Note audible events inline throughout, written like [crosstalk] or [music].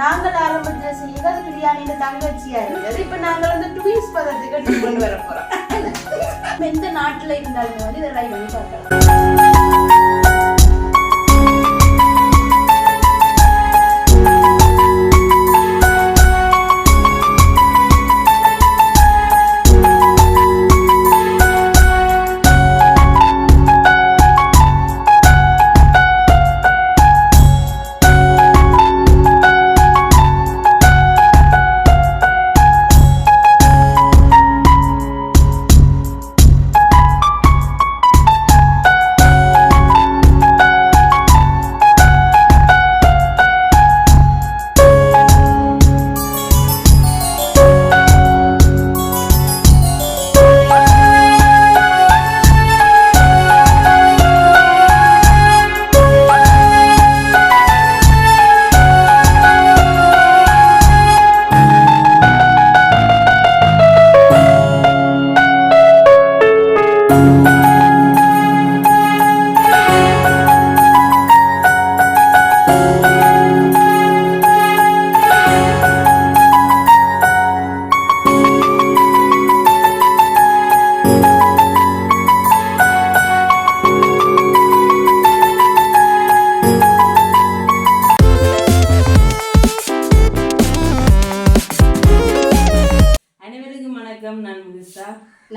நாங்கள் ஆரம்பத்துல செய்யறது பிரியாணியில தங்கச்சியா இருந்தது. இப்ப நாங்கள் வந்து ட்வின்ஸ் பதத்துக்கு கொண்டு வர போறோம். [laughs] எந்த நாட்டுல இருந்தாலும் வந்து இதை ட்ரை பண்ணி பார்க்கலாம்.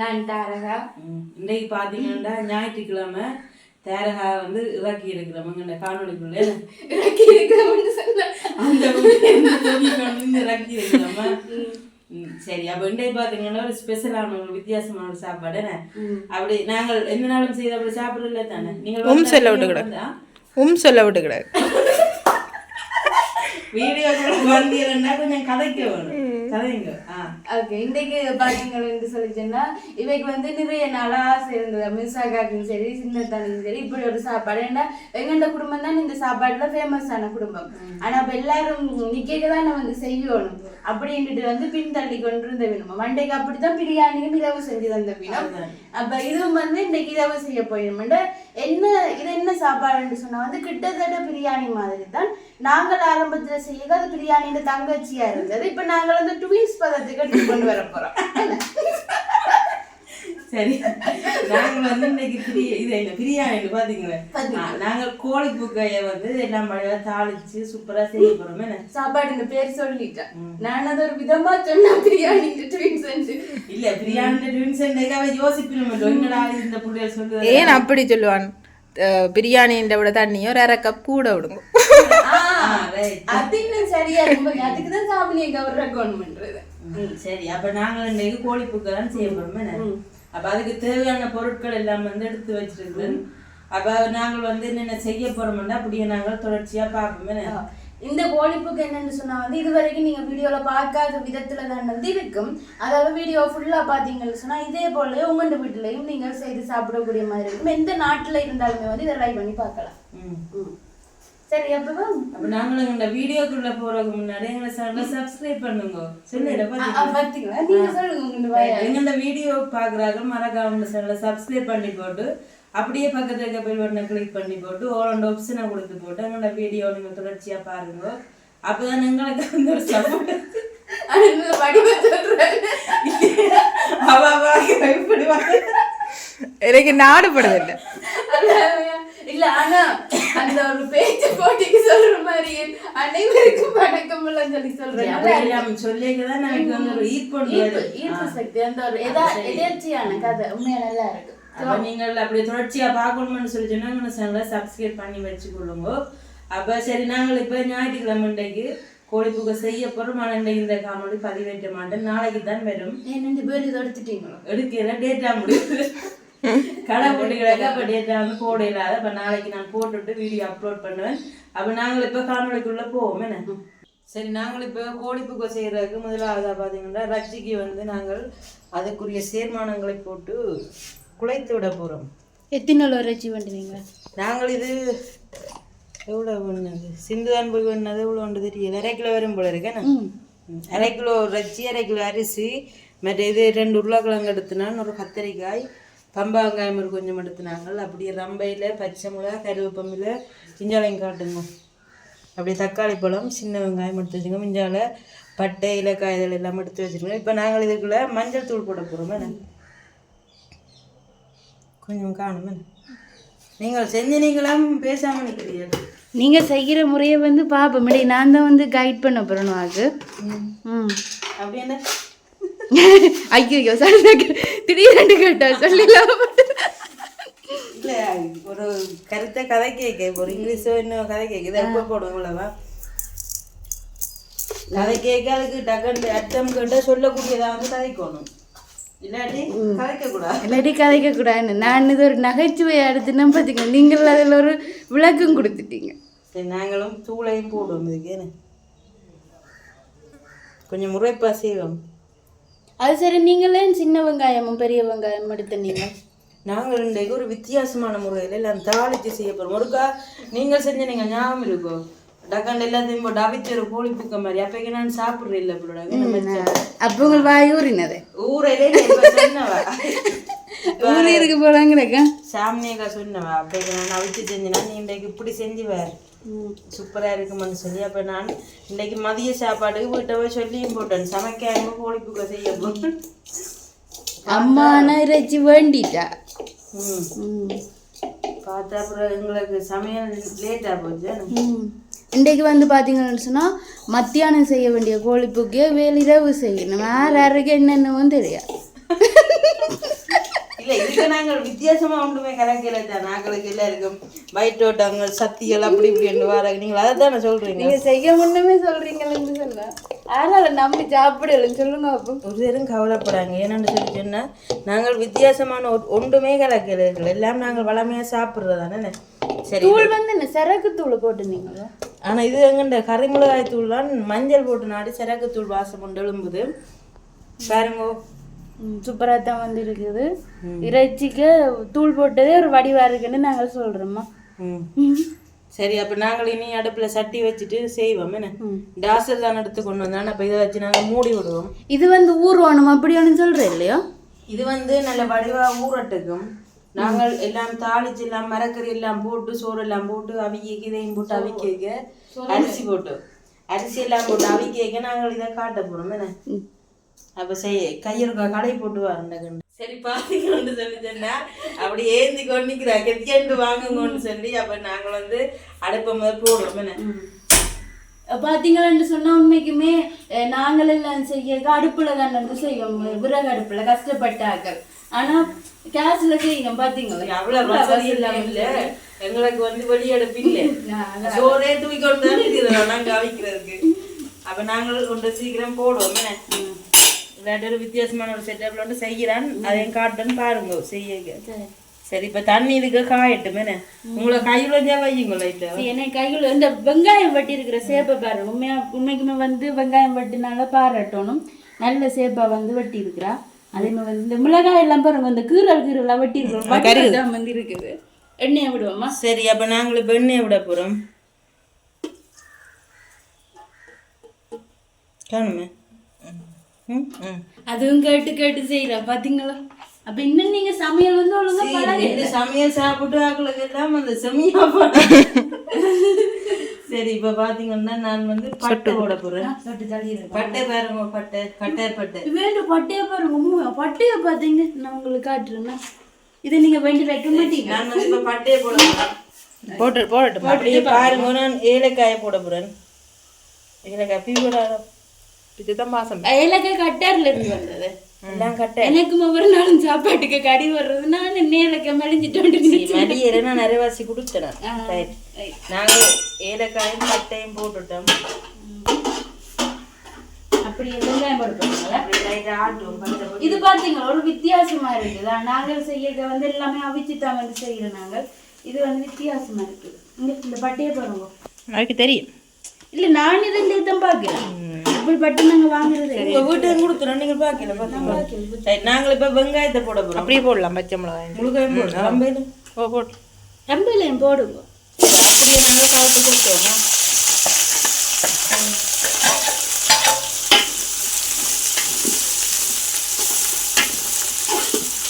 நான் தாரகா ம், இன்னைக்கு பார்த்தீங்கன்னா ஞாயிற்றுக்கிழமை தேரகா வந்து இறக்கி இருக்கிறோம் இந்த காணொலிக்குள்ள இறக்கி அந்த வந்து இறக்கி இருக்கிறோமா ம், சரி அப்போ இன்றைக்கு பார்த்தீங்கன்னா ஒரு ஸ்பெஷலான ஒரு வித்தியாசமான ஒரு சாப்பாடு என்ன? அப்படி நாங்கள் எந்த நாளும் செய்து அப்படி சாப்பிடல தானே? நீங்கள் உம் சொல்ல விட்டுக்கிட. உம் சொல்ல விட்டுக்கிட. வீடியோ வந்தீங்கன்னா கொஞ்சம் கதைக்க வேணும். கதைங்க. ஆ. ஓகே இன்றைக்கு பாத்தீங்கன்னு சொல்லிச்சேன்னா இவைக்கு வந்து நிறைய நாளா ஆசை இருந்தது மிஸ்ஸாக்காக்கும் சரி சின்னத்தானுக்கும் சரி இப்படி ஒரு சாப்பாடு. ஏன்னா எங்கண்ட குடும்பம் தான் இந்த சாப்பாடுல ஃபேமஸ் ஆன குடும்பம். ஆனா அப்ப எல்லாரும் நிக்க தான் வந்து செய்யணும். அப்படின்ட்டு வந்து பின்தள்ளி கொண்டு இருந்த வேணும் மண்டைக்கு அப்படித்தான் பிரியாணியும் இரவு செஞ்சு தந்த வேணும் அப்ப இதுவும் வந்து இன்னைக்கு இரவு செய்ய போயிடும் என்ன இது என்ன சாப்பாடுன்னு சொன்னா வந்து கிட்டத்தட்ட பிரியாணி மாதிரி தான் நாங்கள் ஆரம்பத்துல செய்ய அது பிரியாணின்னு தங்கச்சியா இருந்தது. இப்ப நாங்கள் வந்து ட்வின்ஸ் பதத்துக்கு கொண்டு வர போறோம். சரி. நாங்க வந்து இன்னைக்கு பிரிய இது என்ன பிரியாணி பாத்தீங்களா? நாங்கள் கோழி புக்கைய வந்து எல்லாம் மழையா தாளிச்சு சூப்பரா செய்ய போறோம். சாப்பாடு பேர் சொல்லிட்டேன். நான் அது ஒரு விதமா சொன்னா பிரியாணி ட்வின்ஸ் இல்ல பிரியாணி ட்வின்ஸ் அவ யோசிப்பின மாட்டோம் என்னடா இந்த புள்ளைய சொல்லுது? ஏன் அப்படி சொல்லுவான்? பிரியாணின்ற விட தண்ணியோ ஒரு அரை கப் கூட விடுங்க. அது இன்னும் சரியா இருக்கும் அதுக்கு தான் சாமினியை கவர்மெண்ட்ன்றது ம், சரி. அப்ப நாங்கள் இன்னைக்கு கோழி புக்கை தான் செய்ய போறோம். என்ன அப்ப அதுக்கு தேவையான பொருட்கள் எல்லாம் வந்து எடுத்து வச்சிருக்கேன் அப்ப நாங்கள் வந்து என்னென்ன செய்ய போறோம்னா அப்படியே நாங்கள் தொடர்ச்சியா பார்ப்போம். இந்த கோழிப்புக்கு என்னன்னு சொன்னா வந்து இது வரைக்கும் நீங்க வீடியோல பார்க்காத விதத்துல தான் வந்து இருக்கும். அதாவது வீடியோ ஃபுல்லா பாத்தீங்கன்னு சொன்னா இதே போல உங்கண்ட வீட்டுலயும் நீங்கள் செய்து சாப்பிடக்கூடிய மாதிரி இருக்கும். எந்த நாட்டுல இருந்தாலுமே வந்து இதை ட்ரை பண்ணி பார்க்கலாம். ம். ம். சரி அப்போ அப்ப நாங்களும் இந்த வீடியோக்குள்ள போறதுக்கு முன்னாடி எங்களை சேனலை சப்ஸ்கிரைப் பண்ணுங்க. சொல்லிட பாத்தீங்களா நீங்க சொல்லுங்க உங்க வாயால. எங்க வீடியோ பாக்குறாங்க மறக்காம இந்த சேனலை சப்ஸ்கிரைப் பண்ணி போட்டு அப்படியே பக்கத்துல இருக்க பெல் பட்டனை கிளிக் பண்ணி போட்டு ஓல் அண்ட் ஆப்ஷனை கொடுத்து போட்டு எங்களோட வீடியோ நீங்க தொடர்ச்சியா பாருங்க. அப்பதான் எங்களுக்கு வந்து ஒரு சப்போர்ட். அவ பயப்படுவாங்க எனக்கு நாடுபடுது இல்லை. இல்ல ஆனா அந்த ஒரு பேச்சு போட்டிக்கு சொல்ற மாதிரி அனைவருக்கும் வணக்கம் எல்லாம் சொல்லி சொல்றேன். சொல்லிக்கதான் எனக்கு வந்து ஒரு ஈர்ப்பு ஈர்ப்பு சக்தி அந்த ஒரு எதா எதேர்ச்சியான கதை. உண்மையா நல்லா இருக்கு. நீங்கள் அப்படி தொடர்ச்சியா பார்க்கணும்னு சொல்லி சொன்னா சேனலை சப்ஸ்கிரைப் பண்ணி வச்சுக்கொள்ளுங்க. அப்ப சரி நாங்கள் இப்ப ஞாயிற்றுக்கிழமை இன்றைக்கு கோழி புகை செய்ய போறோம். ஆனா இன்றைக்கு இந்த காணொளி பதிவேற்ற மாட்டேன் நாளைக்கு தான் வரும் பேரும் இதை எடுத்துட்டீங்களோ? எடுக்கிற டேட்டா முடியுது கடை போட்டு கிடக்க டேட்டா வந்து போட இல்லாத அப்ப நாளைக்கு நான் போட்டுட்டு வீடியோ அப்லோட் பண்ணுவேன். அப்ப நாங்கள் இப்ப காணொளிக்குள்ள போவோம் என்ன? சரி நாங்கள் இப்போ கோழிப்புக்கோ செய்கிறதுக்கு முதலாவதாக பார்த்தீங்கன்னா ரச்சிக்கு வந்து நாங்கள் அதுக்குரிய சேர்மானங்களை போட்டு குழைத்து விட போகிறோம் எத்தனை நாள் வரைச்சி பண்ணுவீங்க நாங்கள் இது எவ்வளோ பண்ணது சிந்துதான் போய் பண்ணது எவ்வளோ ஒன்று தெரியல. அரை கிலோ வரும் போல இருக்கேன் அரை கிலோ ரச்சி அரை கிலோ அரிசி மற்ற இது ரெண்டு உருளைக்கிழங்கு எடுத்துனான் ஒரு கத்தரிக்காய் பம்பா வெங்காயம் ஒரு கொஞ்சம் எடுத்துனாங்க அப்படியே ரம்பையில் பச்சை மிளகா கருவேப்பமில் சிஞ்சாலையும் காட்டுங்க. அப்படியே தக்காளி பழம் சின்ன வெங்காயம் எடுத்து வச்சுக்கோங்க மிஞ்சால பட்டை இலக்காய் இதெல்லாம் எல்லாம் எடுத்து வச்சுருக்கோம். இப்போ நாங்கள் இதுக்குள்ள மஞ்சள் தூள் போட போகிறோம் என்ன? கொஞ்சம் காணும். என்ன? நீங்கள் செஞ்ச நீங்களும் பேசாமல் நிற்கிறீர்கள் நீங்க செய்கிற முறையை வந்து இடையே நான் தான் வந்து கைட் பண்ண போறேன் அது ம். அப்படி என்ன? [laughs] ஐயோ சாரி திடீர்னு கேட்டா சொல்லலாம் இல்ல ஒரு கருத்தை கதை கேட்க ஒரு இங்கிலீஷோ இன்னும் கதை கேட்க இதை எப்போ போடுவோம்லவா கதை கேட்க அதுக்கு டக்குன்னு அர்த்தம் கேட்டால் சொல்லக்கூடியதா வந்து கதைக்கணும். இல்லாட்டி கதைக்க கூடாது நான் இது ஒரு நகைச்சுவையை எடுத்துனா பார்த்துக்கோங்க நீங்கள் அதில் ஒரு விளக்கம் கொடுத்துட்டீங்க. நாங்களும் தூளையும் போடுவோம் இதுக்கு கொஞ்சம் முறைப்பா செய்வோம். அது சரி நீங்களே சின்ன வெங்காயமும் பெரிய வெங்காயம் எடுத்தீங்க நாங்கள் இன்றைக்கு ஒரு வித்தியாசமான முறையில் எல்லாம் தாளித்து செய்ய போகிறோம் ஒருக்கா நீங்கள் செஞ்ச நீங்கள் ஞாபகம் இருக்கும் டக்காண்டு எல்லாத்தையும் போட்டு அவிச்சு ஒரு கோழி புக்க மாதிரி அப்போக்கு நான் சாப்பிட்றேன் இல்லை அப்போ உங்கள் வாய் ஊறினது. ஊரையிலே சொன்னவா? ஊறி இருக்கு போலாங்கிறக்கா சாமியக்கா சொன்னவா அப்படி நான் அவிச்சு செஞ்சேன்னா நீ இன்றைக்கு இப்படி செஞ்சு வேறு சூப்பராக இருக்குமான்னு சொல்லி அப்போ நான் இன்றைக்கு மதிய சாப்பாடுக்கு வீட்டை போய் சொல்லியும் போட்டேன். சமைக்காம கோழி புக்க செய்ய போட்டேன் அம்மா நான் இறைச்சி வேண்டிட்டா. ம். பார்த்தா அப்புறம் எங்களுக்கு சமையல் லேட்டாக போச்சு. இன்றைக்கு வந்து பார்த்தீங்கன்னு சொன்னால் மத்தியானம் செய்ய வேண்டிய கோழிப்புக்கே வேலிரவு செய்யணும். வேற யாருக்கு என்னென்னவும் தெரியாது. [laughs] இல்லை இதுக்கு நாங்கள் வித்தியாசமா ஒன்றுமே கலக்கல தான். நாங்களுக்கு எல்லாருக்கும் வயிற்றோட்டங்கள் சத்திகள் அப்படி இப்படி என்று வர நீங்கள் அதை தானே சொல்கிறீங்க நீங்கள் செய்ய முன்னமே சொல்கிறீங்களேன்னு சொன்னா அதனால் நம்பி சாப்பிடலன்னு சொல்லுங்க அப்போ. ஒரு பேரும் கவலைப்படாங்க. ஏன்னு சொல்லி சொன்னா நாங்கள் வித்தியாசமான ஒன்றுமே கலக்கல எல்லாம் நாங்கள் வளமையாக சாப்பிட்றதானே சரி. தூள் வந்து என்ன சரக்கு தூள் போட்டுருந்தீங்களா ஆனா இது எங்கண்ட கறிமிளகாய் தூள்லாம் மஞ்சள் போட்டு நாடி சரக்கு தூள் வாசம் கொண்டு எழும்புது. பாருங்க. சூப்பராக தான் வந்து இருக்குது இறைச்சிக்கு தூள் போட்டதே ஒரு வடிவா இருக்குன்னு நாங்கள் சொல்கிறோம்மா சரி அப்ப நாங்கள் இனி அடுப்புல சட்டி வச்சுட்டு செய்வோம். என்ன? டாசர் தான் எடுத்து கொண்டு வந்தோம் அப்ப இதை வச்சு நாங்க மூடி விடுவோம். இது வந்து ஊர்வனம் அப்படி ஒன்று சொல்கிறேன் இல்லையா? இது வந்து நல்ல வடிவா ஊறட்டுக்கும் நாங்கள் எல்லாம் தாளிச்சு எல்லாம் மரக்கறி எல்லாம் போட்டு சோறு எல்லாம் போட்டு அவிக்க இதையும் போட்டு அவிக்க அரிசி போட்டு அரிசி எல்லாம் போட்டு அவிக்க நாங்கள் இதை காட்ட போறோம். என்ன? அப்ப செய்ய கையில் கடை போட்டு வரேன் சரி பாத்தீங்கன்னு சொல்லி சொன்னா அப்படி ஏந்தி கொண்டு நிக்கிறா கெத்தியாண்டு வாங்குங்கன்னு சொல்லி அப்ப நாங்கள் வந்து அடுப்பை முதல் போடுவோம் என்ன? பார்த்தீங்கன்னு சொன்னா உண்மைக்குமே நாங்கள் எல்லாம் செய்ய அடுப்புல தான் வந்து செய்வோம். விறகு அடுப்புல கஷ்டப்பட்டாக்கள் ஆனா கேஸ்ல செய்யணும் பாத்தீங்களா? அவ்வளவு வசதி இல்லாம இல்ல. எங்களுக்கு வந்து வெளியெடுப்பு இல்லை. [laughs] சோறே தூக்கி கொண்டு தான் இருக்கிறோம் நாங்க அவிக்கிறதுக்கு அப்ப நாங்கள் கொண்டு சீக்கிரம் போடுவோம். என்ன? இல்லாட்டி ஒரு வித்தியாசமான ஒரு செட்டப்ல வந்து செய்கிறான். அதையும் காட்டுன்னு பாருங்க செய்ய சரி. இப்ப தண்ணி இதுக்கு காயட்டும் என்ன? உங்களை கையில இல்ல சரி, எனக்கு கையில் இந்த வெங்காயம் வட்டி இருக்கிற சேப்பை பாரு. உண்மையா உண்மைக்குமே வந்து வெங்காயம் வட்டினால பாராட்டணும். நல்ல சேப்பா வந்து வெட்டி இருக்கிறா அதே மாதிரி இந்த மிளகாய் எல்லாம் பாருங்க இந்த கீரல் கீரலாம் வெட்டி இருக்கிறோம் வந்து இருக்குது. எண்ணெயை விடுவோமா? சரி அப்ப நாங்கள் இப்ப எண்ணெயை விட போறோம். காணுமே? அதுவும் கேட்டு கேட்டு செய்யறா பாத்தீங்களா அப்ப இன்னும் நீங்க சமையல் வந்து ஒழுங்கா பழகு இந்த சமையல் சாப்பிட்டு ஆக்களுக்கு எல்லாம் அந்த செமியா சரி இப்ப பாத்தீங்கன்னா நான் வந்து பட்டை போட போறேன் பட்டை பாருங்க பட்டை கட்டை பட்டை வேண்டும் பட்டையை பாருங்க உம்மை, பட்டையை பார்த்தீங்க நான் உங்களுக்கு காட்டுறேன்னா இதை நீங்க வேண்டி வைக்க மாட்டீங்க நான் வந்து இப்ப பட்டையை போட போட்டு போடட்டும் அப்படியே பாருங்க நான் ஏலக்காயை போட போறேன் ஏலக்காய் பீவோட இதுதான் மாசம் ஏலக்காய் கட்டார்ல இருந்து வந்தது. எல்லாம் கட்டை எனக்கும் ஒவ்வொரு நாளும் சாப்பாட்டுக்கு கடி வர்றது. நான் நேரக்க மெலிஞ்சிட்டு மடியில நான். நிறைவாசி கொடுத்தேன் ரைட் நாங்கள் ஏலக்காயும் பட்டையும் போட்டுட்டோம். அப்படி வெங்காயம் போடுறோம் அப்படி லைட்டா ஆட்டுவோம் பச்சை பொடி. இது பாத்தீங்களா? ஒரு வித்தியாசமா இருக்குது? நாங்கள் செய்யறது வந்து எல்லாமே அவிச்சு தான் வந்து செய்யறோம் நாங்கள். இது வந்து வித்தியாசமா இருக்குது. இந்த பட்டையை பாருங்க. தெரியும். இல்ல நான் இதை தான் பாக்குறேன். இப்படி பட்டு நாங்க வாங்குறது உங்க வீட்டுக்கு கொடுத்துறோம். நீங்க பாக்கல சரி நாங்கள் இப்ப வெங்காயத்தை போட போறோம். அப்படியே போடலாம் பச்சை மிளகாய். முழுக்காயும் ஓ போட்டு ரம்பையிலையும் போடுங்க அப்படியே கொடுத்தோம்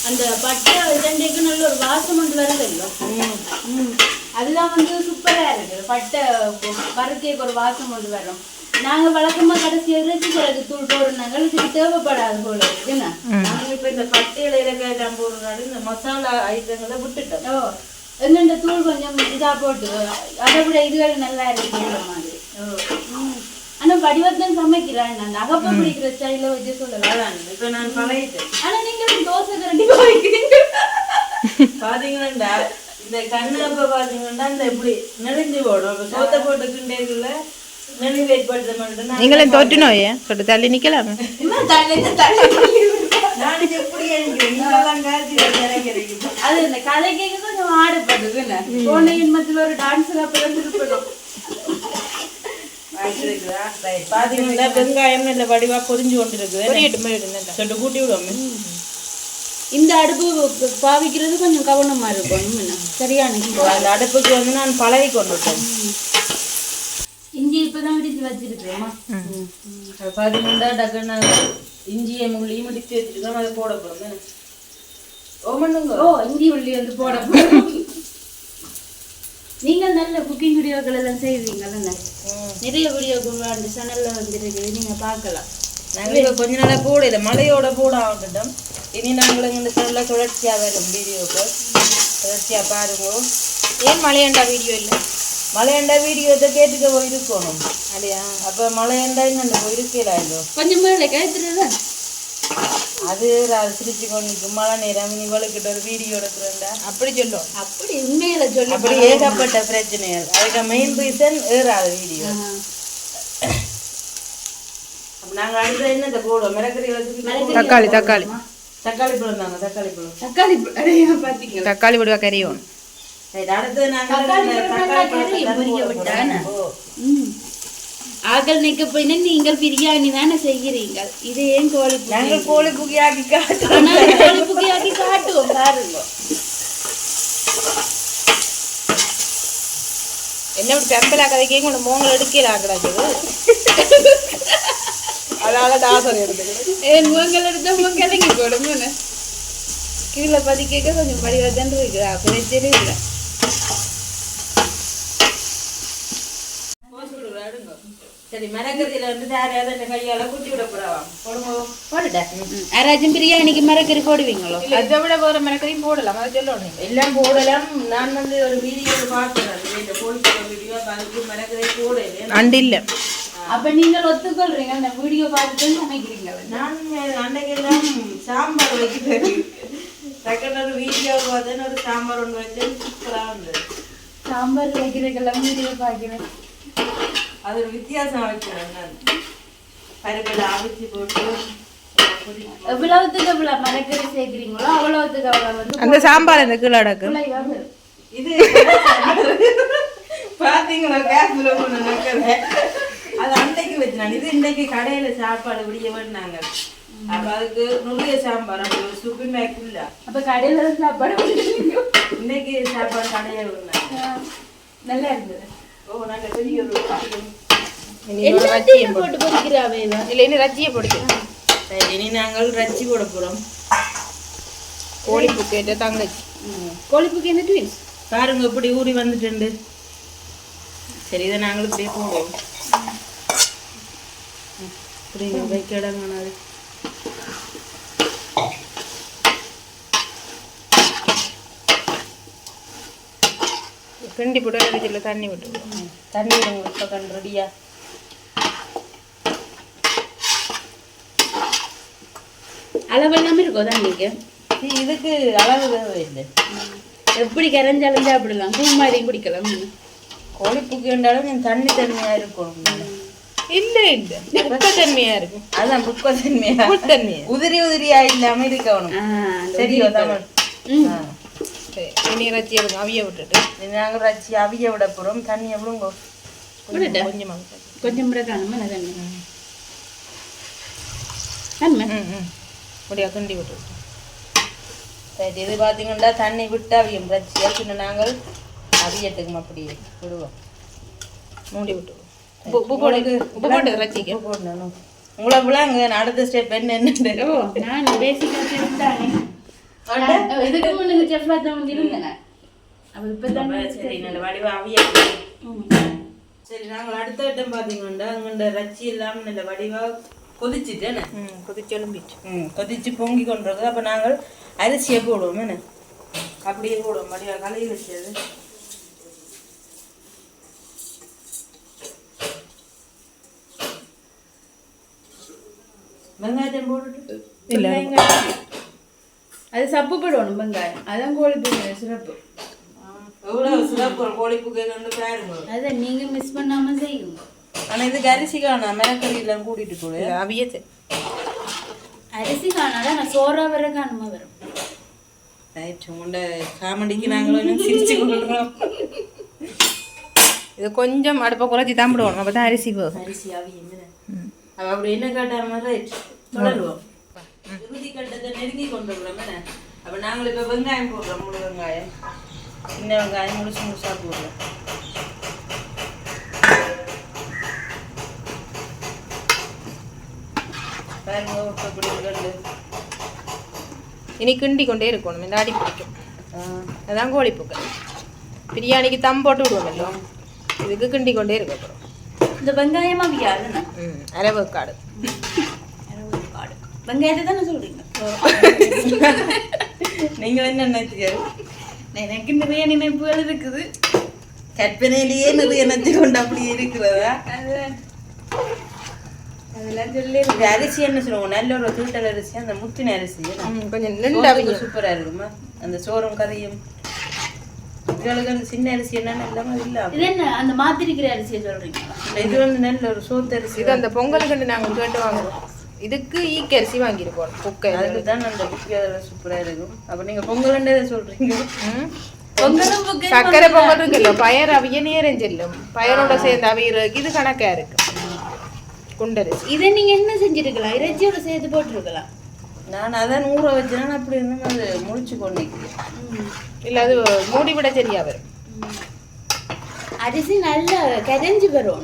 அந்த பட்டை ரெண்டைக்கு நல்ல ஒரு வாசம் கொண்டு வருது இல்லை ம். அதுதான் வந்து சூப்பரா இருக்குது. பட்டை பருக்கைக்கு ஒரு வாசம் கொண்டு வரும். நாங்க வழக்கமா கடைசி இறைச்சி கிழக்கு தூள் போடுறாங்க இதுக்கு தேவைப்படாது போல இருக்கு. என்ன? நாங்க இப்ப இந்த பட்டை இலையில எல்லாம் போடுறாரு இந்த மசாலா ஐட்டங்களை விட்டுட்டோம். ஓ எங்கெண்ட தூள் கொஞ்சம் இதா போட்டு அதை விட இதுகள் நல்லா இருக்கு இந்த மாதிரி. ம். ஆனா வடிவத்தான் சமைக்கிறான். நான் அகப்ப பிடிக்கிற ஸ்டைல வச்சு சொல்லலாம் இப்ப நான் பழகிட்டேன். ஆனா நீங்களும் தோசை கரண்டி வைக்கிறீங்க பாத்தீங்கன்னா இந்த கண்ணப்ப பாத்தீங்கன்னா இந்த இப்படி நெளிஞ்சு போடும். சோத்தை போட்டு நெளிவு இருக்கிறேன் நீங்களாம் காய்ச்சி கிடைக்கிறீங்க அது இந்த வெங்காயம் நல்ல வடிவா பொரிஞ்சு கூட்டி விடுவோமே அடுப்பு பாவிக்கிறது கொஞ்சம் கவனமா இருக்கும் என்ன சரியான அந்த அடுப்புக்கு வந்து நான் பழகி கொண்டு இஞ்சி இப்பதான் இடிச்சு வச்சிருக்கேம்மா அது பாத்தீங்கன்னா டக்குன்னு இஞ்சியை முள்ளியும் முடிச்சு வச்சுருக்கோம் அதை போட போறோம் ஓமண்ணுங்க ஓ இஞ்சி உள்ளி வந்து போட போறோம். நீங்கள் நல்ல குக்கிங் வீடியோக்கள் எல்லாம் செய்வீங்கல்ல நிறைய வீடியோக்கள் அந்த சேனல்ல வந்துருக்கு நீங்க பார்க்கலாம் நாங்கள் இப்போ கொஞ்ச நாளாக போடல மழையோட போட ஆகட்டும் இனி நாங்கள் இந்த சொல்ல தொடர்ச்சியாக வரும் வீடியோக்கு தொடர்ச்சியாக பாருங்க ஏன் மலையாண்டா வீடியோ இல்லை மழையண்டா வீடியோத்தை கேட்டுக்க போயிருக்கணும் அப்படியா அப்போ மழையண்டா இன்னும் போயிருக்கலாயிடும் கொஞ்சம் மேலே கேத்துறதா அது அது சிரிச்சு கொண்டு மழை நேரம் இவளுக்கிட்ட ஒரு வீடியோ எடுக்கிறேன்டா அப்படி சொல்லும் அப்படி உண்மையில சொல்லி அப்படி ஏகப்பட்ட பிரச்சனைகள் அதுக்கு மெயின் ரீசன் ஏறாது வீடியோ நாங்கள் அடுத்த என்னத்தை போடுவோம் மிளகறி தக்காளி தக்காளி தக்காளி பழம் தாங்க தக்காளி பழம் தக்காளி தக்காளி விடுவா கறியும் ஆக்கள் நிக்க போயினா நீங்கள் பிரியாணி தானே செய்கிறீங்க இது ஏன் கோழி நாங்கள் கோழி குக்கியாக்கி காட்டுறோம். ஆனா கோழி புகையாக்கி காட்டுவோம் பாருங்க. என்ன இப்படி பெம்பலா கதைக்கே உங்களை மோங்கல் எடுக்கல ஆக்கடாச்சு அதனால தாசர் எடுத்துக்கிட்டு ஏன் மூங்கல் எடுத்தா மூங்கலைக்கு கொடுங்க கீழே பதிக்க கொஞ்சம் படிவதான் இருக்குதா. பிரச்சனை இல்லை சரி மிளகறியில வந்து யாரையாவது இந்த கையால குத்தி விட போறாவாம் போடுங்க. போடுடா. யாராச்சும் பிரியாணிக்கு மரக்கறி போடுவீங்களோ? அதை விட வேற மிளகரையும் போடலாம். அதை சொல்லணும் எல்லாம் போடலாம். நான் வந்து ஒரு வீடியோ பார்க்கிறேன். இந்த கோழி வீடியோ. அதுக்கு மிளகறி போடல அண்டு இல்லை. அப்ப நீங்கள் ஒத்துக்கொள்றீங்க. அந்த வீடியோ பார்த்துட்டு சமைக்கிறீங்க நான் அன்னைக்கு எல்லாம் சாம்பார் வைக்கிறது டக்குன்னு ஒரு வீடியோ பார்த்தேன்னு ஒரு சாம்பார் ஒன்று வச்சேன். சூப்பராக இருந்தது. சாம்பார் வைக்கிறதுக்கெல்லாம் வீடியோ பார்க்கிறேன். அது ஒரு வித்தியாசம் வைக்கிறேன் நான் பருப்பில் அவிச்சு போட்டு. எவ்வளவுத்துக்கு எவ்வளவு மரக்கறி சேர்க்கிறீங்களோ அவ்வளவுத்துக்கு அவ்வளவு வந்து அந்த சாம்பார் அந்த கீழே அடக்கு. இது பாத்தீங்களா கேஸ்ல ஒண்ணு நக்கல அது அன்னைக்கு வச்சான் இது இன்னைக்கு கடையில சாப்பாடு விடிய வேணாங்க அப்ப அதுக்கு நுழைய சாம்பார் அப்படி ஒரு சுப்பி மேக்குள்ள அப்ப கடையில சாப்பாடு. இன்னைக்கு சாப்பாடு கடையில நல்லா இருந்தது எல்லாத்தையும் போட்டு பொறிக்கிறாவே. இல்லை இன்னும் ரஜ்ஜியை பிடிக்கும் சரி இனி நாங்கள் ரச்சி போட போறோம். கோழி புக்கேட்ட தங்கச்சி. கோழிப்புக்கு என்ன ட்வின்ஸ் பாருங்க இப்படி ஊறி வந்துட்டு சரி இதை நாங்கள் இப்படியே போடுவோம். இப்படி வைக்க இடம் கிண்டி போட்டு ரஜ்ஜியில் தண்ணி விட்டு. தண்ணி விடுங்க இப்போ கண் ரெடியா. அளவு எல்லாமே இருக்கோ தண்ணிக்கு இதுக்கு அளவு தேவையில்லை எப்படி கரைஞ்சாலும் சாப்பிடலாம் பூ மாதிரியும் குடிக்கலாம் கோழி பூக்கி வேண்டாலும் நீ தண்ணி தன்மையா இருக்கணும் இல்லை இல்லை. உப்பு தன்மையா இருக்கும் அதான் புக்க தன்மையா தன்மையா உதிரி உதிரியா இல்லாம இருக்கணும். சரியோ தமிழ். சரி இனி எடுங்க அவிய விட்டுட்டு இது நாங்க ரச்சி அவிய விட போறோம். தண்ணி கொஞ்சமாக கொஞ்சம் கூட காணுமா? நல்ல தண்ணி நன்மை ம் ம். முடியா கிண்டி விட்டு சரி இது பார்த்தீங்கன்னா தண்ணி விட்டு அவியம் ரச்சி பின்ன நாங்கள் அவியட்டுக்கும் அப்படியே விடுவோம். மூடி விட்டு உப்பு உப்பு போட்டு உப்பு போட்டு ரஜ்ஜிக்கு உப்பு போடணும். உங்களை விழாங்க அடுத்த ஸ்டெப் என்ன என்னன்னு. நான் பேசிக்கா செஃப் தானே இதுக்கு முன்னுக்கு செஃப் தான் இருந்தேன் அப்ப இப்பதான் சரி நல்ல வடிவ அவிய சரி நாங்கள் அடுத்த இடம் பார்த்தீங்கன்னா அங்கே ரச்சி எல்லாம் நல்ல ம் ம் கொதிச்சு பொங்கி கொண்டிருக்கு அப்போ நாங்கள் அரிசியை போடுவோம் என்ன அப்படியே போடுவோம் வடிவா கழுவி வச்சது வெங்காயத்தை போட்டுட்டு இல்ல. அது சப்பு போடணும் வெங்காயம். அதான் கோழி பிரியாணி சிறப்பு அதை நீங்க மிஸ் பண்ணாம செய்யுங்க. ஆனால் இதுக்கு அரிசி காணும் மிளகறி எல்லாம் கூட்டிட்டு போடு அவியது அரிசி காணாதான் நான் சோறா வர காணுமா வரும். உங்களோட காமெடிக்கு நாங்களும் சிரிச்சு கொள்கிறோம் இது கொஞ்சம் அடுப்பை குறைச்சி தான் போடுவோம். அப்போ தான் அரிசி போகும். அரிசி அவ அப்படி என்ன காட்டாம ரைட் தொடருவோம். நெருங்கி கொண்டு வரோம் என்ன? அப்போ நாங்கள் இப்போ வெங்காயம் போடுறோம் முழு வெங்காயம். சின்ன வெங்காயம் முழுசு முழுசா போடுறோம். பாருங்க இப்போ இப்படி ரெண்டு. இனி கிண்டி கொண்டே இருக்கணும். இந்த அடி பிடிக்கும். அதான் கோழிப்புக்கு பிரியாணிக்கு தம் போட்டு விடுவோமല്ലോ இதுக்கு கிண்டி கொண்டே இருக்க அப்புறம் இந்த வெங்காயம் அவியாதுண்ணா ம் அரவேக்காடு. காடு வெங்காயத்தை தானே சொல்றீங்க? நீங்கள் என்ன நினைச்சீங்க எனக்கு நிறைய நினைப்புகள் இருக்குது. கற்பனையிலேயே நிறைய நினைச்சு கொண்டு அப்படியே இருக்கிறதா? அதெல்லாம் சொல்லி அரிசி என்ன சொல்லுவோம் நல்ல ஒரு தூட்டல் அரிசி அந்த முத்தின அரிசி கொஞ்சம் நின்று அவியும் சூப்பரா இருக்குமா? அந்த சோறும் அந்த சின்ன அரிசி என்னன்னு எல்லாமே இல்ல இது என்ன? அந்த மாத்திரிக்கிற அரிசியை சொல்றீங்களா? இல்ல, இது வந்து நல்ல ஒரு சோத்து அரிசி இது அந்த பொங்கலுக்கு நாங்கள் கேட்டு வாங்குவோம் இதுக்கு ஈக்க அரிசி வாங்கியிருக்கோம். குக்கை அதுக்கு தான் அந்த குப்பி அதில் சூப்பரா இருக்கும். அப்ப நீங்க பொங்கல்ன்றதை சொல்றீங்க? ம்? பொங்கலும் பொங்கல் சக்கரை பொங்கல் இருக்குல்ல பயர் அவிய நேரம் செல்லும் பயரோட சேர்ந்து அவியறதுக்கு இது கணக்கா இருக்கு. குண்டரிசி. இதை நீங்க என்ன செஞ்சிருக்கலாம்? இறைச்சியோட சேர்த்து போட்டிருக்கலாம். நான் அதான் ஊற வச்சேன்னா அப்படி இருந்தும் அது முடிச்சு கொண்டிருக்கேன். இல்ல அது மூடி விட சரியா வரும் அரிசி நல்லா கரைஞ்சு வரும்.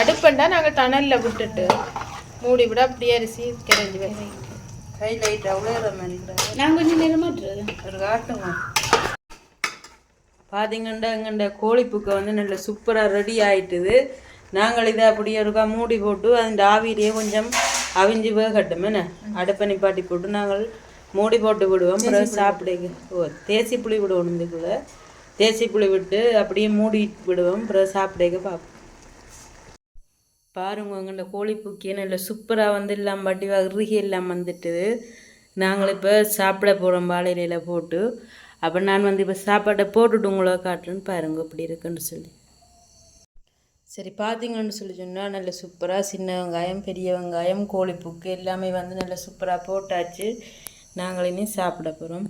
அடுப்பண்டா நாங்க டனல்ல விட்டுட்டு மூடி விட அப்படியே அரிசி கிடஞ்சி கை லைட் அவ்வளோ நான் கொஞ்சம் நிறமாட்டுறது ஒரு காட்டுங்க. பார்த்தீங்கன்னா எங்கண்ட கோழிப்புக்கை வந்து நல்ல சூப்பராக ரெடி ஆயிட்டுது. நாங்கள் இதை அப்படியே ஒருக்கா மூடி போட்டு அந்த ஆவியிலேயே கொஞ்சம் அவிஞ்சு வேகட்டும் என்ன? அடுப்பை நிப்பாட்டி போட்டு நாங்கள் மூடி போட்டு விடுவோம். பிறகு சாப்பிட ஓ தேசி புளி விடுவோம் இதுக்குள்ள. தேசி புளி விட்டு அப்படியே மூடி விடுவோம். பிறகு சாப்பிட பார்ப்போம் பாருங்க எங்கள்ட கோழிப்புக்கே நல்ல சூப்பராக வந்து இல்லாமல் பாட்டி இறுகி எல்லாம் வந்துட்டு நாங்கள் இப்போ சாப்பிட போகிறோம் வாழை இலையில போட்டு. அப்போ நான் வந்து இப்போ சாப்பாட்டை போட்டுட்டு உங்களை காட்டுறேன்னு பாருங்க இப்படி இருக்குன்னு சொல்லி. சரி பார்த்தீங்கன்னு சொல்லி சொன்னால் நல்ல சூப்பராக சின்ன வெங்காயம் பெரிய வெங்காயம் கோழிப்புக்கு எல்லாமே வந்து நல்ல சூப்பராக போட்டாச்சு. நாங்கள் இனி சாப்பிட போகிறோம்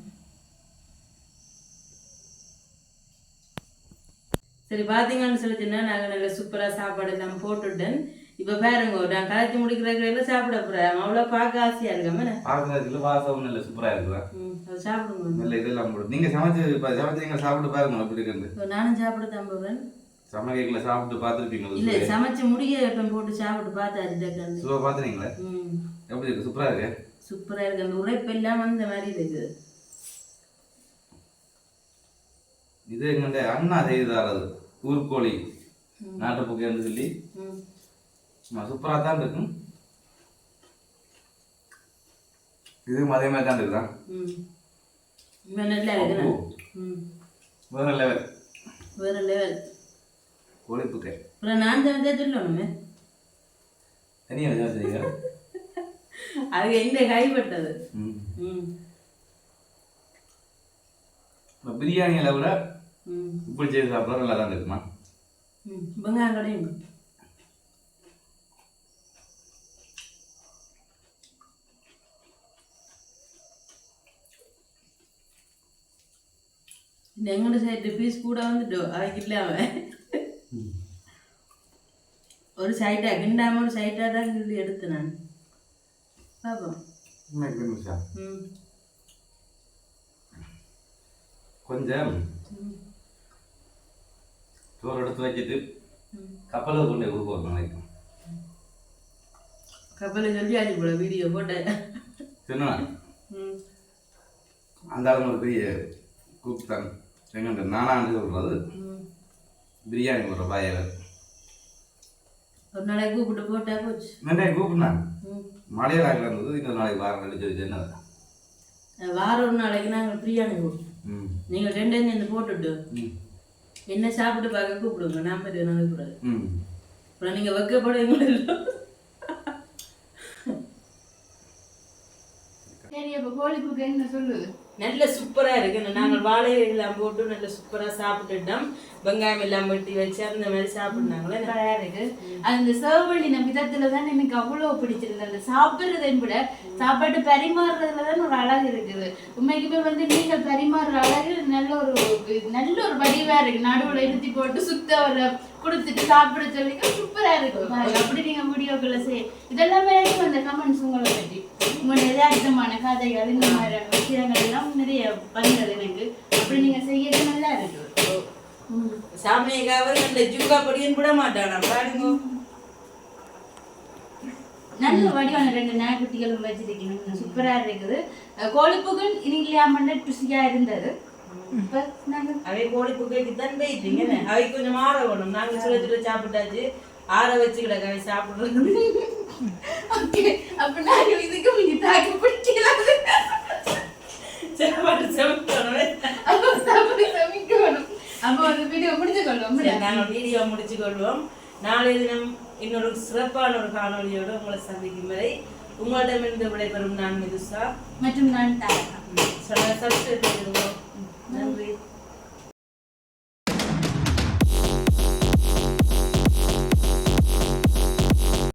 சரி பார்த்தீங்கன்னு சொல்லி சொன்னால் நாங்கள் நல்ல சூப்பராக சாப்பாடு எல்லாம் போட்டுட்டேன். இப்போ பாருங்க நான் கதைச்சு முடிக்கிற சாப்பிட போகிறேன் அவ்வளோ பார்க்க ஆசையாக இருக்கேன் பார்க்கறதுல வாசம் நல்ல சூப்பரா இருக்குதா ம் அது சாப்பிடுங்க நல்ல இதெல்லாம் போடும் நீங்க சமைச்சு சமைச்சு நீங்க சாப்பிட்டு பாருங்க எப்படி இருக்கு நானும் சாப்பிட தான் போவேன். சமைக்கல சாப்பிட்டு பார்த்துருப்பீங்க இல்லை சமைச்சு முடிய போட்டு சாப்பிட்டு சுவா பார்த்துனீங்களா? ம். எப்படி இருக்கு? சூப்பரா இருக்கு? சூப்பராக இருக்கு அந்த உழைப்பெல்லாம் வந்து இந்த மாதிரி இருக்குது இது எங்கள்ட அண்ணா செய்து தரது ஊர்கோழி நாட்டுப்புக்கு சொல்லி. ம். சும்மா சூப்பரா தான் இருக்கும். இது மாதிரி தான் இருக்குதா? ம். இன்னும் நல்லா இருக்குண்ணா. ம். வேற லெவல் வேறு லெவல் கோழிப்புக்கு. அப்புறம் நான் தான் சொல்லணுமே. தனியாக வச்சுருக்கீங்க அது எங்க கைப்பட்டது. பிரியாணியில விட இப்படி செய்து சாப்பிட நல்லா தான் இருக்குமா ம் வெங்காயம் கடையும் இந்த எங்கட சைடு பீஸ் கூட வந்துட்டோ அதுக்கு இல்லாம ஒரு சைட்டா கிண்டாம ஒரு சைட்டா தான் கிண்டி எடுத்து நான் பாப்போம் உண்மைக்கு நிமிஷா ம் கொஞ்சம் சோறு எடுத்து வச்சுட்டு கப்பலில் கொண்டு கொடுக்க நாளைக்கு கப்பலை சொல்லி ஆச்சு போல வீடியோ போட்டேன் சொன்னா அந்த ஒரு பெரிய குக் தான் எங்கிட்ட நானாண்டு சொல்றது ம். பிரியாணி போடுற பாயில் ஒரு நாளைக்கு கூப்பிட்டு போட்டா போச்சு. நிறைய கூப்பிடுனாங்க ம். மலையாள இருந்தது இந்த நாளைக்கு வாரம் கழிச்சு வச்சு என்ன வாரம் ஒரு நாளைக்கு நாங்கள் பிரியாணி போடுவோம். ம். நீங்கள் ரெண்டு போட்டுட்டு என்ன சாப்பிட்டு பார்க்க கூப்பிடுங்க. நான் போய் நான் கூடாது. அப்புறம் நீங்கள் வைக்கப்படுவீங்களோ சரி அப்ப கோழிப்புக்கு என்ன சொல்லுது? நல்ல சூப்பரா இருக்கு. நாங்கள் வாழை எல்லாம் போட்டு நல்ல சூப்பரா சாப்பிட்டுட்டோம். வெங்காயம் எல்லாம் வெட்டி வச்சு அந்த மாதிரி சாப்பிடுனாங்களே. நல்லா இருக்கு. அந்த சர்வ் பண்ணின விதத்துல தான் எனக்கு அவ்வளவு பிடிச்சிருந்தது. அந்த சாப்பிட்றதை விட சாப்பாட்டு பரிமாறுறதுல தான் ஒரு அழகு இருக்குது. உண்மைக்குமே வந்து நீங்கள் பரிமாறுற அழகு நல்ல ஒரு நல்ல ஒரு வடிவா இருக்கு. நடுவுல இருத்தி போட்டு சுத்த வர கொடுத்துட்டு சாப்பிட சொல்லி சூப்பரா இருக்கு. பாருங்க. அப்படி நீங்க வீடியோக்குள்ள செய் இதெல்லாமே எனக்கு அந்த கமெண்ட்ஸ் உங்களை பற்றி உங்களோட யதார்த்தமான கதைகள் இந்த மாதிரியான விஷயங்கள் எல்லாம் நிறைய பண்ணுறது எனக்கு. அப்படி நீங்க செய்யறது நல்லா இருக்கு. ம். சாமியக்காக அந்த ஜூகா பொடியும் கூட மாட்டானா பாருங்க. நல்ல வடிவான ரெண்டு நாய்க்குட்டிகளும் வச்சிருக்கீங்க. சூப்பரா இருக்குது. கோழிப்புகள் இனி இல்லாம ருசியா இருந்தது. அவை கோழி புகைக்கு தான் போயிட்டீங்க அவை கொஞ்சம் ஆற வேணும் நாங்க சுட சுட சாப்பிட்டாச்சு ஆற வச்சு கிடக்க அவை சாப்பிடுறது ஓகே அப்ப நாங்க இதுக்கு முந்தி தாக்கு பிடிக்கலாம் சாப்பாடு சமைக்கணும் அப்ப சாப்பிட சமைக்கணும் அப்ப அந்த வீடியோ முடிஞ்சு கொள்வோம் சரி, நாங்கள் வீடியோ முடிச்சு கொள்வோம் நாளைய தினம் இன்னொரு சிறப்பான ஒரு காணொளியோடு உங்களை சந்திக்கும் வரை உங்களிடமிருந்து விடைபெறும் நான் மிதுசா மற்றும் நான் தாரா சப்ஸ்கிரைப் பண்ணிடுவோம் 嗯。